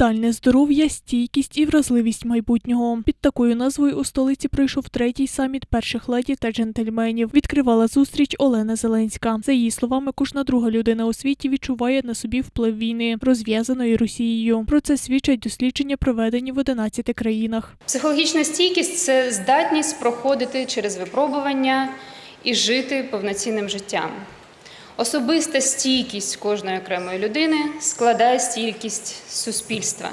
Ментальне здоров'я, стійкість і вразливість майбутнього. Під такою назвою у столиці пройшов третій саміт перших леді та джентльменів. Відкривала зустріч Олена Зеленська. За її словами, кожна друга людина у світі відчуває на собі вплив війни, розв'язаної Росією. Про це свідчать дослідження, проведені в 11 країнах. Психологічна стійкість це здатність проходити через випробування і жити повноцінним життям. Особиста стійкість кожної окремої людини складає стійкість суспільства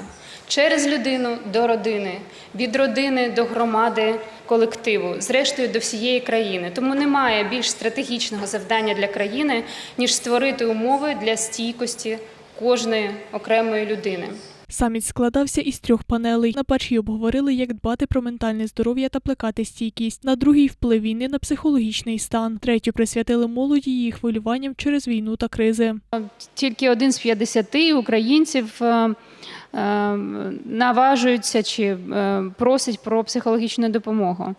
через людину до родини, від родини до громади, колективу, зрештою до всієї країни. Тому немає більш стратегічного завдання для країни, ніж створити умови для стійкості кожної окремої людини. Саміт складався із трьох панелей. На першій обговорили, як дбати про ментальне здоров'я та плекати стійкість. На другій вплив війни на психологічний стан. Третю присвятили молоді її хвилюванням через війну та кризи. Тільки один з 50 українців е, е, наважуються чи е, просять про психологічну допомогу.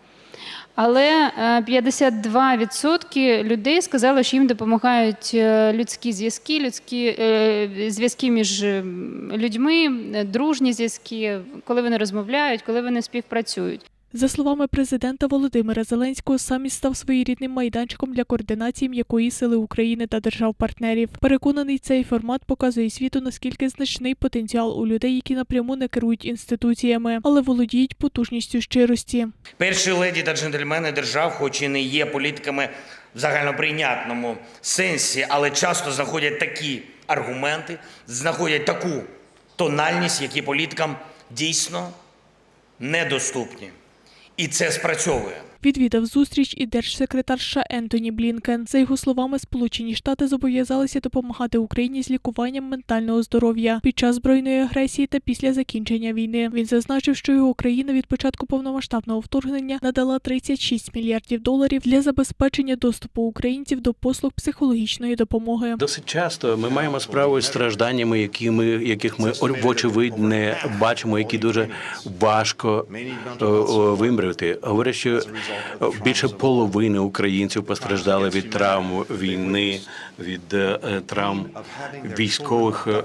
Але е, 52% людей сказали, що їм допомагають е, людські зв'язки, людські е, зв'язки між е, людьми, е, дружні зв'язки, коли вони розмовляють, коли вони співпрацюють. За словами президента Володимира Зеленського, саміт став своєрідним майданчиком для координації м'якої сили України та держав-партнерів. Переконаний, цей формат показує світу, наскільки значний потенціал у людей, які напряму не керують інституціями, але володіють потужністю щирості. Перші леді та джентльмени держав, хоч і не є політиками в загальноприйнятному сенсі, але часто знаходять такі аргументи, знаходять таку тональність, які політикам дійсно недоступні. І це спрацьовує. Відвідав зустріч і держсекретар США Ентоні Блінкен. За його словами, Сполучені Штати зобов'язалися допомагати Україні з лікуванням ментального здоров'я під час збройної агресії та після закінчення війни. Він зазначив, що його країна від початку повномасштабного вторгнення надала 36 мільярдів доларів для забезпечення доступу українців до послуг психологічної допомоги. Досить часто ми маємо справу з стражданнями, які ми, яких ми вочевидь не бачимо, які дуже важко о, вимрити. Говорять, що більше половини українців постраждали від травм війни, від е, травм військових е,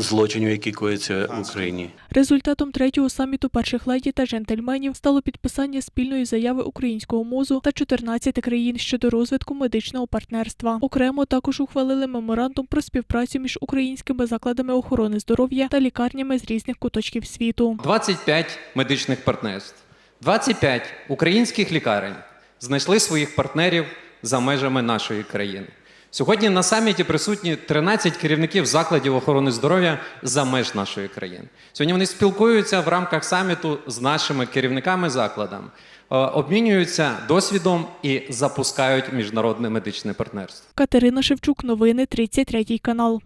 злочинів, які кояться в Україні. Результатом третього саміту перших леді та джентльменів стало підписання спільної заяви українського мозу та 14 країн щодо розвитку медичного партнерства. Окремо також ухвалили меморандум про співпрацю між українськими закладами охорони здоров'я та лікарнями з різних куточків світу. 25 медичних партнерств, 25 українських лікарень знайшли своїх партнерів за межами нашої країни. Сьогодні на саміті присутні 13 керівників закладів охорони здоров'я за меж нашої країни. Сьогодні вони спілкуються в рамках саміту з нашими керівниками закладом, е, обмінюються досвідом і запускають міжнародне медичне партнерство. Катерина Шевчук, новини 33 канал.